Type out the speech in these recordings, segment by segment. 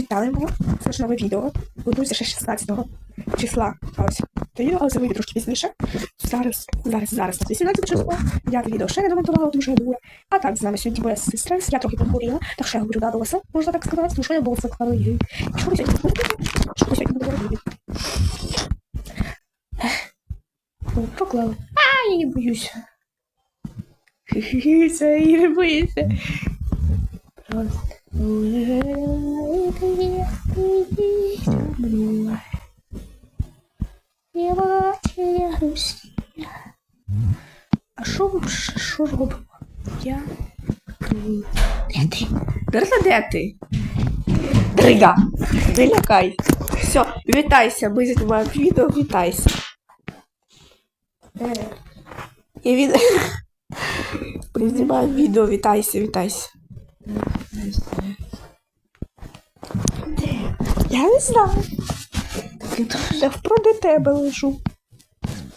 Вітаємо! Це ж нове відео. Готується ще 16 числа. Ось це відео, але це вийде трошки пізніше. Зараз, зараз, зараз, 18 число. Я відео ще не домонтувала, тому що я була. А так, з нами сьогодні буде сестра. Я трохи похворіла, так що я говорю да, голоса, можна так сказати, тому що я голоса хворію. Що ви сьогодні будете? Що ви сьогодні будете робити? О, Поклали. А, я не боюся. Хі-хі-хі, Це і не боїться. Просто. А що ви що- робимо? Я. Де ти? Дерза, де ти? Дрига! Не лякай. Все, вітайся, ми знімаємо відео, вітайся. Я від... Ми знімаємо відео, вітайся, вітайся. Я не знаю. Я впроти тебе лежу.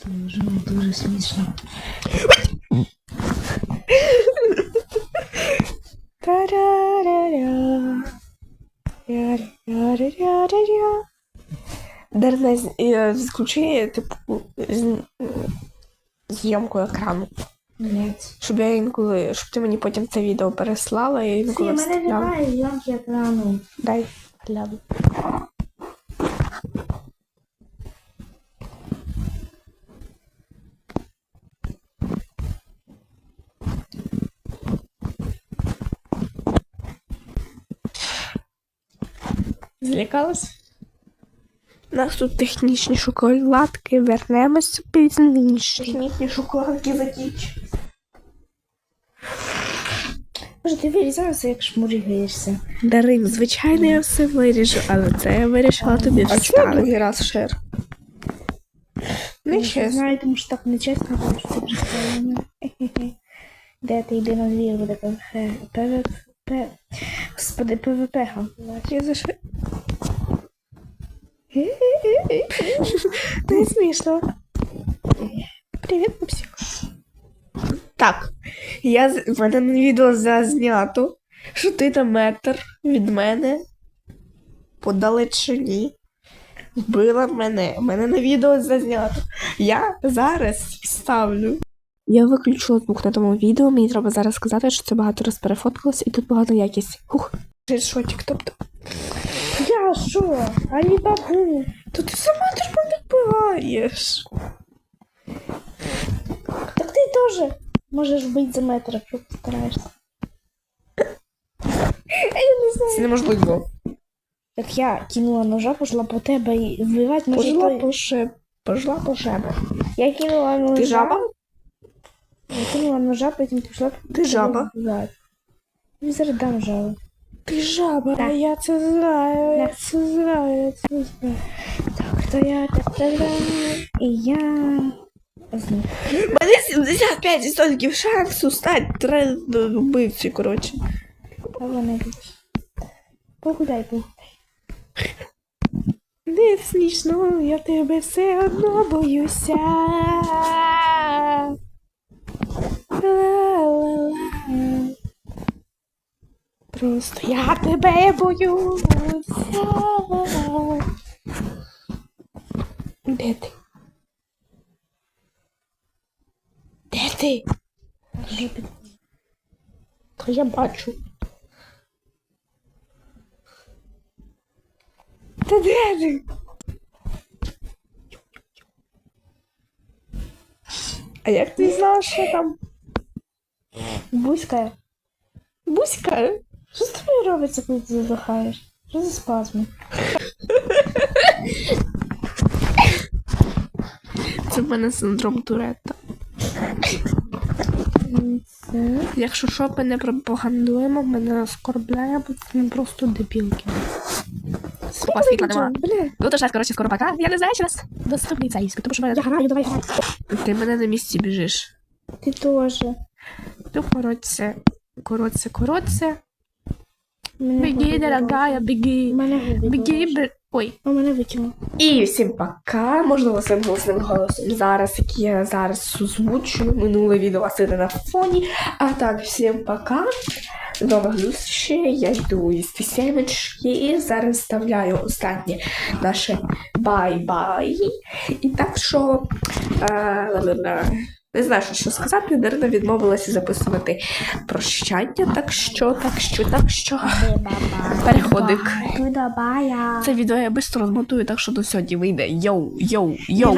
Дуже, дуже смішно. Е, включи, типу, зйомку екрану. Ні. Щоб я інколи, щоб ти мені потім це відео переслала і інколи мене немає зйомки екрану. Дай гляну. Злякалась? Нас тут технічні шоколадки, вернемося пізніше. Технічні шоколадки закінчились. Боже, ти вирізався, як шмурігаєшся. Дарин, звичайно, я все виріжу, але це я вирішила тобі А чому вставити. другий раз шер? Не Я чесно. знаю, тому що так нечесно, тому що ти представлена. Де ти йди на двір, буде ПВП. ПВП. Господи, ПВП. Я за що? Не смішно. Привіт, пупсик. Так, я в мене на відео зазнято, що ти на метр від мене по далечині вбила мене. У мене на відео зазнято. Я зараз вставлю. Я виключила звук на тому відео, мені треба зараз сказати, що це багато раз перефоткалося і тут погана якість. Хух. Шотик, тобто. Я що? Алі бабу. То ти сама теж підбираєш. Так ти теж можеш вбити за метр, якщо постараєшся. Я не знаю. Це неможливо. Так я кинула ножа, пошла по тебе і вбивати може Пожила той- по шеб. Пожила по шебу. Я кинула ножа. Ти жаба? Я кинула ножа, потім пішла. Ти жаба? Я зараз дам жабу. Ти жаба, Так. я це знаю, я це знаю, я це знаю. Так, то я так тогда. І я. Мене 75% шансу стати трен вбивцею, коротше. Кого-небудь. Погуляй, погуляй. Не смішно, я тебе все одно боюся. Ла-ла-ла. Просто я тебе боюся. Де ти? Де ти? Під- я бачу. Та де ти? А як ти знав, що там Бузька. Буська? Що з тобою робиться, коли ти задихаєш? Що за спазми? Це в мене синдром Туретта. Це. Якщо що ми не пропагандуємо, мене оскорбляє, бо це ми просто дебілки. Опа, світла нема. Ну то ж, коротше, скоро пока. Я не знаю, чи нас доступний цей тому що мене... Я граю, давай грай. Ти мене на місці біжиш. Ти теж. Ну, коротше, коротше, коротше. Мене Беги, губи дорогая, беги. мене губи. Беги, болять. бе... Ой. У мене витягнув. І всім пока. Можливо, своїм голосним голосом зараз, який я зараз озвучую. Минуле відео вас іде на фоні. А так, всім пока. До нових зустрічей. Я йду із сімечки і зараз вставляю останнє наше бай-бай. І так що. Не знаю, що, сказати. Дарина відмовилася записувати прощання, так що, так що, так що. Переходик. Це відео я швидко розмонтую, так що до сьогодні вийде. Йоу, йоу, йоу.